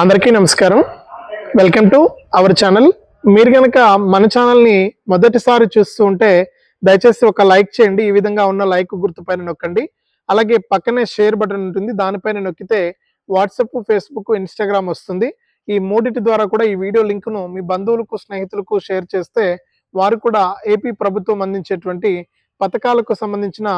అందరికీ నమస్కారం. Welcome to our channel మీరు కనుక మన ఛానల్ని మొదటిసారి చూస్తూ ఉంటే దయచేసి ఒక లైక్ చేయండి. ఈ విధంగా ఉన్న లైక్ గుర్తుపైన నొక్కండి. అలాగే పక్కనే షేర్ బటన్ ఉంటుంది. దానిపైన నొక్కితే వాట్సప్ ఫేస్బుక్ ఇన్స్టాగ్రామ్ వస్తుంది. ఈ మూడిటి ద్వారా కూడా ఈ వీడియో లింక్ను మీ బంధువులకు స్నేహితులకు షేర్ చేస్తే వారు కూడా ఏపీ ప్రభుత్వం అందించేటువంటి పథకాలకు సంబంధించిన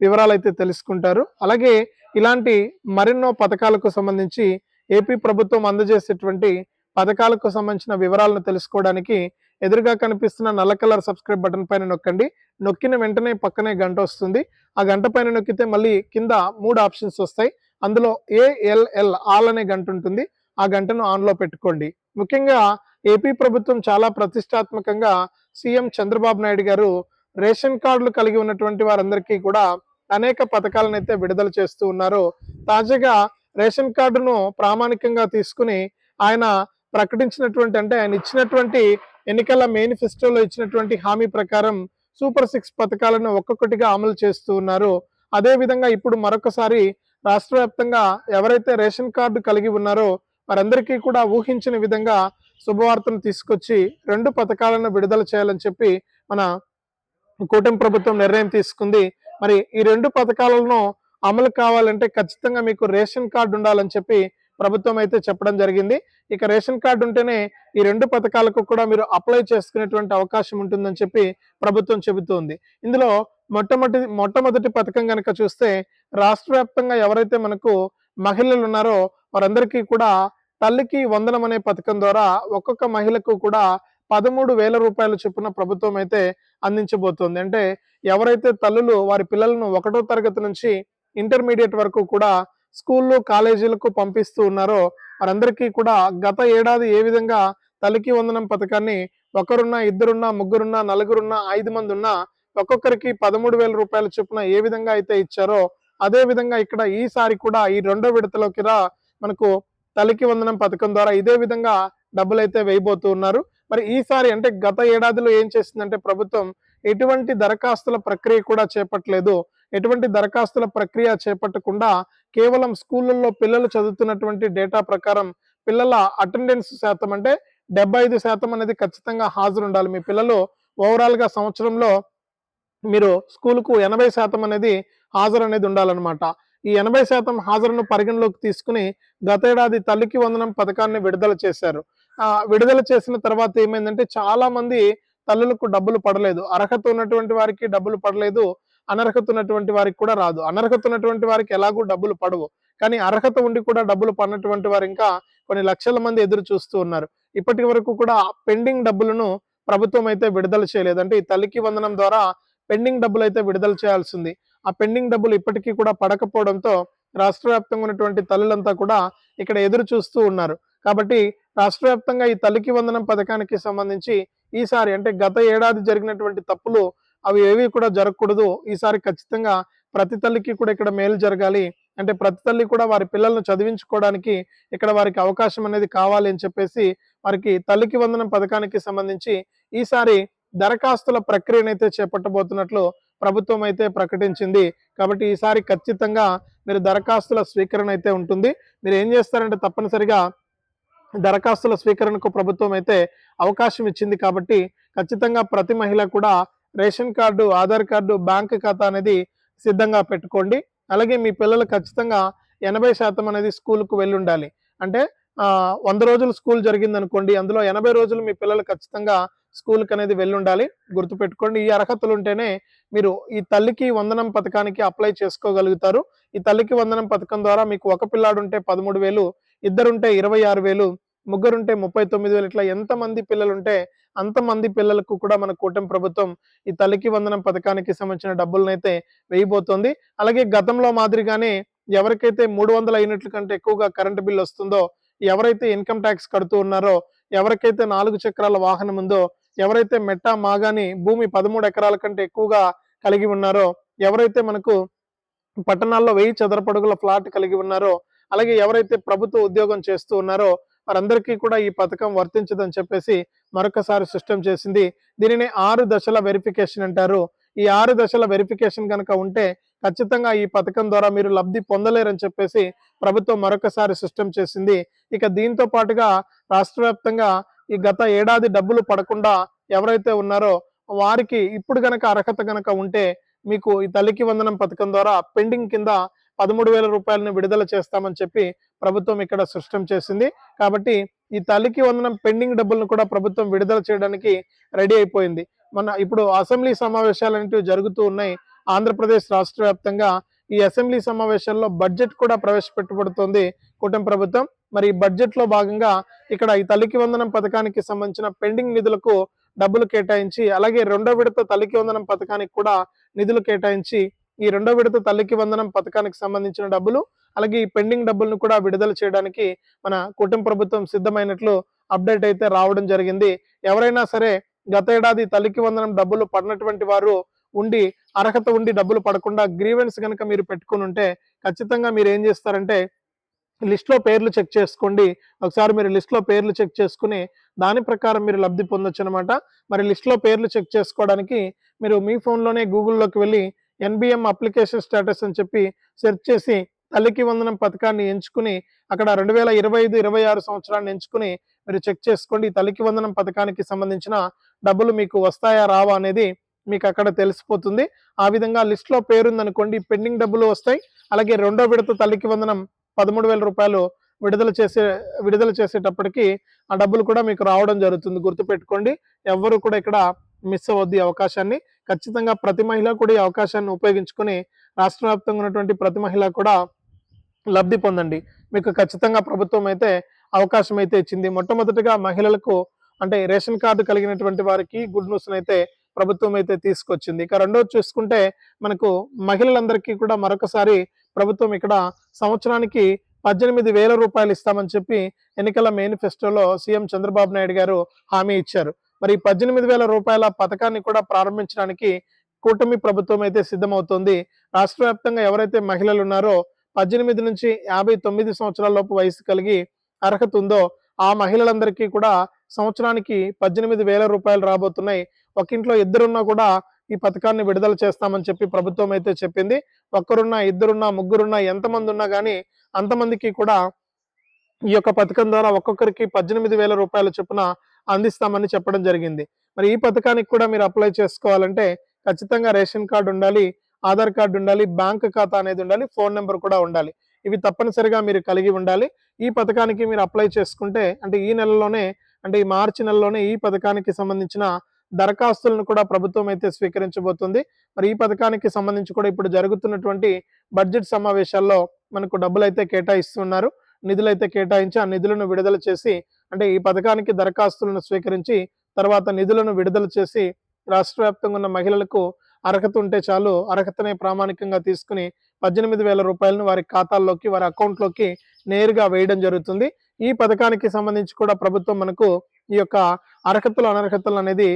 వివరాలు అయితే తెలుసుకుంటారు. అలాగే ఇలాంటి మరెన్నో పథకాలకు సంబంధించి ఏపీ ప్రభుత్వం అందజేసేటువంటి పథకాలకు సంబంధించిన వివరాలను తెలుసుకోవడానికి ఎదురుగా కనిపిస్తున్న నల్ల కలర్ సబ్స్క్రైబ్ బటన్ పైన నొక్కండి. నొక్కిన వెంటనే పక్కనే గంట వస్తుంది. ఆ గంట పైన నొక్కితే మళ్ళీ కింద మూడు ఆప్షన్స్ వస్తాయి. అందులో ఏఎల్ఎల్ ఆల్ అనే గంట ఉంటుంది. ఆ గంటను ఆన్లో పెట్టుకోండి. ముఖ్యంగా ఏపీ ప్రభుత్వం చాలా ప్రతిష్టాత్మకంగా సీఎం చంద్రబాబు నాయుడు గారు రేషన్ కార్డులు కలిగి ఉన్నటువంటి వారందరికీ కూడా అనేక పథకాలను అయితే విడుదల చేస్తూ ఉన్నారు తాజాగా రేషన్ కార్డును ప్రామాణికంగా తీసుకుని ఆయన ప్రకటించినటువంటి అంటే ఆయన ఇచ్చినటువంటి ఎన్నికల మేనిఫెస్టోలో ఇచ్చినటువంటి హామీ ప్రకారం సూపర్ సిక్స్ పథకాలను ఒక్కొక్కటిగా అమలు చేస్తూ ఉన్నారు. అదే విధంగా ఇప్పుడు మరొకసారి రాష్ట్ర వ్యాప్తంగా ఎవరైతే రేషన్ కార్డు కలిగి ఉన్నారో వారందరికీ కూడా ఊహించిన విధంగా శుభవార్తను తీసుకొచ్చి రెండు పథకాలను విడుదల చేయాలని చెప్పి మన కూటమి ప్రభుత్వం నిర్ణయం తీసుకుంది. మరి ఈ రెండు పథకాలను అమలు కావాలంటే ఖచ్చితంగా మీకు రేషన్ కార్డు ఉండాలని చెప్పి ప్రభుత్వం అయితే చెప్పడం జరిగింది. ఇక రేషన్ కార్డు ఉంటేనే ఈ రెండు పథకాలకు కూడా మీరు అప్లై చేసుకునేటువంటి అవకాశం ఉంటుందని చెప్పి ప్రభుత్వం చెబుతోంది. ఇందులో మొట్టమొదటి మొట్టమొదటి పథకం కనుక చూస్తే రాష్ట్ర వ్యాప్తంగా ఎవరైతే మనకు మహిళలు ఉన్నారో వారందరికీ కూడా తల్లికి వందనం అనే పథకం ద్వారా ఒక్కొక్క మహిళకు కూడా పదమూడు వేల రూపాయల చొప్పున ప్రభుత్వం అయితే అందించబోతోంది. అంటే ఎవరైతే తల్లులు వారి పిల్లలను ఒకటో తరగతి నుంచి ఇంటర్మీడియట్ వరకు కూడా స్కూళ్ళు కాలేజీలకు పంపిస్తూ ఉన్నారో వారందరికీ కూడా గత ఏడాది ఏ విధంగా తలికి వందనం పథకాన్ని ఒకరున్నా ఇద్దరున్నా ముగ్గురున్నా నలుగురున్నా ఐదు మంది ఉన్నా ఒక్కొక్కరికి పదమూడు వేల రూపాయల చొప్పున ఏ విధంగా అయితే ఇచ్చారో అదే విధంగా ఇక్కడ ఈసారి కూడా ఈ రెండో విడతలోకి రా మనకు తలికి వందనం పథకం ద్వారా ఇదే విధంగా డబ్బులు అయితే వేయబోతూ ఉన్నారు. మరి ఈసారి అంటే గత ఏడాదిలో ఏం చేసిందంటే ప్రభుత్వం ఎటువంటి దరఖాస్తుల ప్రక్రియ కూడా చేపట్టలేదు. ఎటువంటి దరఖాస్తుల ప్రక్రియ చేపట్టకుండా కేవలం స్కూళ్ళల్లో పిల్లలు చదువుతున్నటువంటి డేటా ప్రకారం పిల్లల అటెండెన్స్ శాతం అంటే డెబ్బై ఐదు శాతం అనేది ఖచ్చితంగా హాజరు ఉండాలి మీ పిల్లలు ఓవరాల్గా సంవత్సరంలో మీరు స్కూల్కు ఎనభై శాతం అనేది హాజరు అనేది ఉండాలన్నమాట. ఈ ఎనభై శాతం హాజరును పరిగణలోకి తీసుకుని గతేడాది తల్లికి వందనం పథకాన్ని విడుదల చేశారు. ఆ విడుదల చేసిన తర్వాత ఏమైందంటే చాలా మంది తల్లులకు డబ్బులు పడలేదు. అర్హత ఉన్నటువంటి వారికి డబ్బులు పడలేదు. అనర్హత ఉన్నటువంటి వారికి కూడా రాదు. అనర్హత ఉన్నటువంటి వారికి ఎలాగూ డబ్బులు పడవు. కానీ అర్హత ఉండి కూడా డబ్బులు పడినటువంటి వారు ఇంకా కొన్ని లక్షల మంది ఎదురు చూస్తూ ఉన్నారు. ఇప్పటి వరకు కూడా పెండింగ్ డబ్బులను ప్రభుత్వం అయితే విడుదల చేయలేదు. అంటే ఈ తల్లికి వందనం ద్వారా పెండింగ్ డబ్బులు అయితే విడుదల చేయాల్సింది. ఆ పెండింగ్ డబ్బులు ఇప్పటికీ కూడా పడకపోవడంతో రాష్ట్ర వ్యాప్తంగా ఉన్నటువంటి తల్లులంతా కూడా ఇక్కడ ఎదురు చూస్తూ ఉన్నారు. కాబట్టి రాష్ట్ర వ్యాప్తంగా ఈ తల్లికి వందనం పథకానికి సంబంధించి ఈసారి అంటే గత ఏడాది జరిగినటువంటి తప్పులు అవి ఏవి కూడా జరగకూడదు. ఈసారి ఖచ్చితంగా ప్రతి తల్లికి కూడా ఇక్కడ మేలు జరగాలి. అంటే ప్రతి తల్లి కూడా వారి పిల్లలను చదివించుకోవడానికి ఇక్కడ వారికి అవకాశం అనేది కావాలి అని చెప్పేసి వారికి తల్లికి వందనం పథకానికి సంబంధించి ఈసారి దరఖాస్తుల ప్రక్రియనైతే చేపట్టబోతున్నట్లు ప్రభుత్వం అయితే ప్రకటించింది. కాబట్టి ఈసారి ఖచ్చితంగా మీరు దరఖాస్తుల స్వీకరణ అయితే ఉంటుంది. మీరు ఏం చేస్తారంటే తప్పనిసరిగా దరఖాస్తుల స్వీకరణకు ప్రభుత్వం అయితే అవకాశం ఇచ్చింది కాబట్టి ఖచ్చితంగా ప్రతి మహిళ కూడా ration card Aadhaar card bank ఖాతా అనేది సిద్ధంగా పెట్టుకోండి. అలాగే మీ పిల్లలు ఖచ్చితంగా ఎనభై శాతం అనేది స్కూల్కు వెళ్ళి ఉండాలి. అంటే వంద రోజులు స్కూల్ జరిగింది అనుకోండి అందులో ఎనభై రోజులు మీ పిల్లలు ఖచ్చితంగా స్కూల్కి అనేది వెళ్ళి ఉండాలి. గుర్తుపెట్టుకోండి ఈ అర్హతలు ఉంటేనే మీరు ఈ తల్లికి వందనం పథకానికి అప్లై చేసుకోగలుగుతారు. ఈ తల్లికి వందనం పథకం ద్వారా మీకు ఒక పిల్లాడు ఉంటే పదమూడు వేలు ఇద్దరుంటే ఇరవై ఆరు వేలు ముగ్గురుంటే ముప్పై తొమ్మిది వేలు ఇట్లా ఎంతమంది పిల్లలుంటే పిల్లలు ఉంటే అంతమంది పిల్లలకు కూడా మన కూటమి ప్రభుత్వం ఈ తల్లికి వందనం పథకానికి సంబంధించిన డబ్బులనైతే వేయబోతోంది. అలాగే గతంలో మాదిరిగానే ఎవరికైతే మూడు వందల యూనిట్ల కంటే ఎక్కువగా కరెంటు బిల్ వస్తుందో ఎవరైతే ఇన్కమ్ ట్యాక్స్ కడుతూ ఉన్నారో ఎవరికైతే నాలుగు చక్రాల వాహనం ఉందో ఎవరైతే మెట్టా మాగాని భూమి పదమూడు ఎకరాల కంటే ఎక్కువగా కలిగి ఉన్నారో ఎవరైతే మనకు పట్టణాల్లో వెయ్యి చదరపడుగుల ఫ్లాట్ కలిగి ఉన్నారో అలాగే ఎవరైతే ప్రభుత్వ ఉద్యోగం చేస్తూ ఉన్నారో వారందరికీ కూడా ఈ పథకం వర్తించదని చెప్పేసి మరొకసారి స్పష్టం చేసింది. దీనిని ఆరు దశల వెరిఫికేషన్ అంటారు. ఈ ఆరు దశల వెరిఫికేషన్ కనుక ఉంటే ఖచ్చితంగా ఈ పథకం ద్వారా మీరు లబ్ధి పొందలేరని చెప్పేసి ప్రభుత్వం మరొకసారి సిస్టమ్ చేసింది. ఇక దీంతో పాటుగా రాష్ట్ర వ్యాప్తంగా ఈ గత ఏడాది డబ్బులు పడకుండా ఎవరైతే ఉన్నారో వారికి ఇప్పుడు గనక అర్హత గనక ఉంటే మీకు ఈ తల్లికి వందనం పథకం ద్వారా పెండింగ్ కింద పదమూడు వేల రూపాయలను విడుదల చేస్తామని చెప్పి ప్రభుత్వం ఇక్కడ సృష్టం చేసింది. కాబట్టి ఈ తల్లికి వందనం పెండింగ్ డబ్బులను కూడా ప్రభుత్వం విడుదల చేయడానికి రెడీ అయిపోయింది. మన ఇప్పుడు అసెంబ్లీ సమావేశాలు అనేవి జరుగుతూ ఉన్నాయి. ఆంధ్రప్రదేశ్ రాష్ట్ర వ్యాప్తంగా ఈ అసెంబ్లీ సమావేశాల్లో బడ్జెట్ కూడా ప్రవేశపెట్టబడుతోంది కూటమి ప్రభుత్వం. మరి ఈ బడ్జెట్లో భాగంగా ఇక్కడ ఈ తల్లికి వందనం పథకానికి సంబంధించిన పెండింగ్ నిధులకు డబ్బులు కేటాయించి అలాగే రెండో విడత తల్లికి వందనం పథకానికి కూడా నిధులు కేటాయించి ఈ రెండో విడత తల్లికి వందనం పథకానికి సంబంధించిన డబ్బులు అలాగే ఈ పెండింగ్ డబ్బులను కూడా విడుదల చేయడానికి మన కుటుంబ ప్రభుత్వం సిద్ధమైనట్లు అప్డేట్ అయితే రావడం జరిగింది. ఎవరైనా సరే గత ఏడాది తల్లికి వందనం డబ్బులు పడినటువంటి వారు ఉండి అర్హత ఉండి డబ్బులు పడకుండా గ్రీవెన్స్ కనుక మీరు పెట్టుకుని ఉంటే ఖచ్చితంగా మీరు ఏం చేస్తారంటే లిస్ట్లో పేర్లు చెక్ చేసుకోండి. ఒకసారి మీరు లిస్ట్లో పేర్లు చెక్ చేసుకుని దాని ప్రకారం మీరు లబ్ధి పొందొచ్చు అనమాట మరి లిస్ట్లో పేర్లు చెక్ చేసుకోవడానికి మీరు మీ ఫోన్లోనే గూగుల్లోకి వెళ్ళి ఎన్బిఎం అప్లికేషన్ స్టేటస్ అని చెప్పి సెర్చ్ చేసి తల్లికి వందనం పథకాన్ని ఎంచుకుని అక్కడ రెండు వేల ఇరవై ఐదు ఇరవై ఆరు సంవత్సరాన్ని ఎంచుకుని మీరు చెక్ చేసుకోండి. ఈ తల్లికి వందనం పథకానికి సంబంధించిన డబ్బులు మీకు వస్తాయా రావా అనేది మీకు అక్కడ తెలిసిపోతుంది. ఆ విధంగా లిస్ట్లో పేరుందనుకోండి. పెండింగ్ డబ్బులు వస్తాయి. అలాగే రెండో విడత తల్లికి వందనం పదమూడు వేల రూపాయలు విడుదల చేసే విడుదల చేసేటప్పటికి ఆ డబ్బులు కూడా మీకు రావడం జరుగుతుంది. గుర్తుపెట్టుకోండి. ఎవ్వరు కూడా ఇక్కడ మిస్ అవ్వద్దు ఈ అవకాశాన్ని. ఖచ్చితంగా ప్రతి మహిళ కూడా ఈ అవకాశాన్ని ఉపయోగించుకొని రాష్ట్ర వ్యాప్తంగా ఉన్నటువంటి ప్రతి మహిళ కూడా లబ్ధి పొందండి. మీకు ఖచ్చితంగా ప్రభుత్వం అయితే అవకాశం అయితే ఇచ్చింది. మొట్టమొదటిగా మహిళలకు అంటే రేషన్ కార్డు కలిగినటువంటి వారికి గుడ్ న్యూస్ అయితే ప్రభుత్వం అయితే తీసుకొచ్చింది. ఇక రెండోది చూసుకుంటే మనకు మహిళలందరికీ కూడా మరొకసారి ప్రభుత్వం ఇక్కడ సంవత్సరానికి పద్దెనిమిది వేల రూపాయలు ఇస్తామని చెప్పి ఎన్నికల మేనిఫెస్టోలో సీఎం చంద్రబాబు నాయుడు గారు హామీ ఇచ్చారు. మరి పద్దెనిమిది వేల రూపాయల పథకాన్ని కూడా ప్రారంభించడానికి కూటమి ప్రభుత్వం అయితే సిద్ధమవుతోంది. రాష్ట్ర వ్యాప్తంగా ఎవరైతే మహిళలు ఉన్నారో పద్దెనిమిది నుంచి యాభై తొమ్మిది సంవత్సరాల లోపు వయసు కలిగి అర్హత ఉందో ఆ మహిళలందరికీ కూడా సంవత్సరానికి పద్దెనిమిది వేల రూపాయలు రాబోతున్నాయి. ఒక ఇంట్లో ఇద్దరున్నా కూడా ఈ పథకాన్ని విడుదల చేస్తామని చెప్పి ప్రభుత్వం అయితే చెప్పింది. ఒక్కరున్నా ఇద్దరున్నా ముగ్గురున్నా ఎంతమంది ఉన్నా కానీ అంతమందికి కూడా ఈ యొక్క పథకం ద్వారా ఒక్కొక్కరికి పద్దెనిమిది వేల రూపాయల చొప్పున అందిస్తామని చెప్పడం జరిగింది. మరి ఈ పథకానికి కూడా మీరు అప్లై చేసుకోవాలంటే ఖచ్చితంగా రేషన్ కార్డు ఉండాలి ఆధార్ కార్డు ఉండాలి బ్యాంక్ ఖాతా అనేది ఉండాలి ఫోన్ నెంబర్ కూడా ఉండాలి. ఇవి తప్పనిసరిగా మీరు కలిగి ఉండాలి. ఈ పథకానికి మీరు అప్లై చేసుకుంటే అంటే ఈ నెలలోనే అంటే ఈ మార్చి నెలలోనే ఈ పథకానికి సంబంధించిన దరఖాస్తులను కూడా ప్రభుత్వం అయితే స్వీకరించబోతుంది. మరి ఈ పథకానికి సంబంధించి కూడా ఇప్పుడు జరుగుతున్నటువంటి బడ్జెట్ సమావేశాల్లో మనకు డబ్బులు అయితే కేటాయిస్తున్నారు. నిధులు అయితే కేటాయించి ఆ నిధులను విడుదల చేసి అంటే ఈ పథకానికి దరఖాస్తులను స్వీకరించి తర్వాత నిధులను విడుదల చేసి రాష్ట్ర వ్యాప్తంగా ఉన్న మహిళలకు అర్హత ఉంటే చాలు అర్హతనే ప్రామాణికంగా తీసుకుని పద్దెనిమిది వేల రూపాయలను వారి ఖాతాల్లోకి వారి అకౌంట్లోకి నేరుగా వేయడం జరుగుతుంది. ఈ పథకానికి సంబంధించి కూడా ప్రభుత్వం మనకు ఈ యొక్క అర్హతలు అనర్హతలు అనేది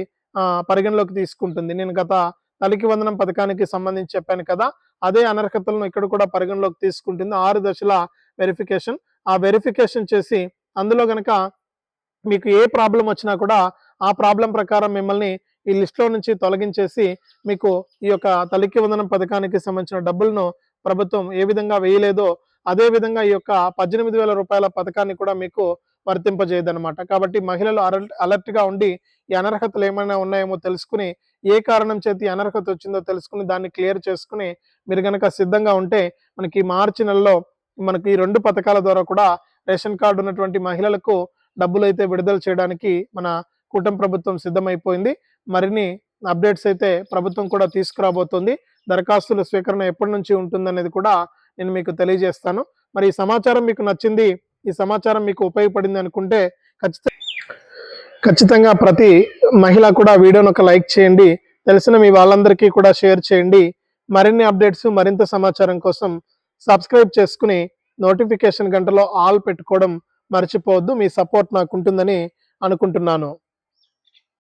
పరిగణలోకి తీసుకుంటుంది. నేను గత తలికి వందనం పథకానికి సంబంధించి చెప్పాను కదా అదే అనర్హతలను ఇక్కడ కూడా పరిగణలోకి తీసుకుంటుంది. ఆరు దశల వెరిఫికేషన్ ఆ వెరిఫికేషన్ చేసి అందులో గనక మీకు ఏ ప్రాబ్లం వచ్చినా కూడా ఆ ప్రాబ్లం ప్రకారం మిమ్మల్ని ఈ లిస్ట్లో నుంచి తొలగించేసి మీకు ఈ యొక్క తలికి వందనం పథకానికి సంబంధించిన డబ్బులను ప్రభుత్వం ఏ విధంగా వేయలేదో అదే విధంగా ఈ యొక్క పద్దెనిమిది వేల రూపాయల పథకాన్ని కూడా మీకు వర్తింపజేయదనమాట కాబట్టి మహిళలు అలర్ట్ అలర్ట్గా ఉండి ఈ అనర్హతలు ఏమైనా ఉన్నాయేమో తెలుసుకుని ఏ కారణం చేతి అనర్హత వచ్చిందో తెలుసుకుని దాన్ని క్లియర్ చేసుకుని మీరు కనుక సిద్ధంగా ఉంటే మనకి మార్చి నెలలో మనకి ఈ రెండు పథకాల ద్వారా కూడా రేషన్ కార్డు ఉన్నటువంటి మహిళలకు డబ్బులు అయితే విడుదల చేయడానికి మన కూటమి ప్రభుత్వం సిద్ధమైపోయింది. మరిన్ని అప్డేట్స్ అయితే ప్రభుత్వం కూడా తీసుకురాబోతోంది. దరఖాస్తుల స్వీకరణ ఎప్పటి నుంచి ఉంటుందనేది కూడా నేను మీకు తెలియజేస్తాను. మరి ఈ సమాచారం మీకు నచ్చింది ఈ సమాచారం మీకు ఉపయోగపడింది అనుకుంటే ఖచ్చితంగా ఖచ్చితంగా ప్రతి మహిళ కూడా వీడియోను ఒక లైక్ చేయండి. తెలిసిన మీ వాళ్ళందరికీ కూడా షేర్ చేయండి. మరిన్ని అప్డేట్స్ మరింత సమాచారం కోసం సబ్స్క్రైబ్ చేసుకుని నోటిఫికేషన్ గంటలో ఆల్ పెట్టుకోవడం మర్చిపోవద్దు మీ సపోర్ట్ నాకు ఉంటుందని అనుకుంటున్నాను.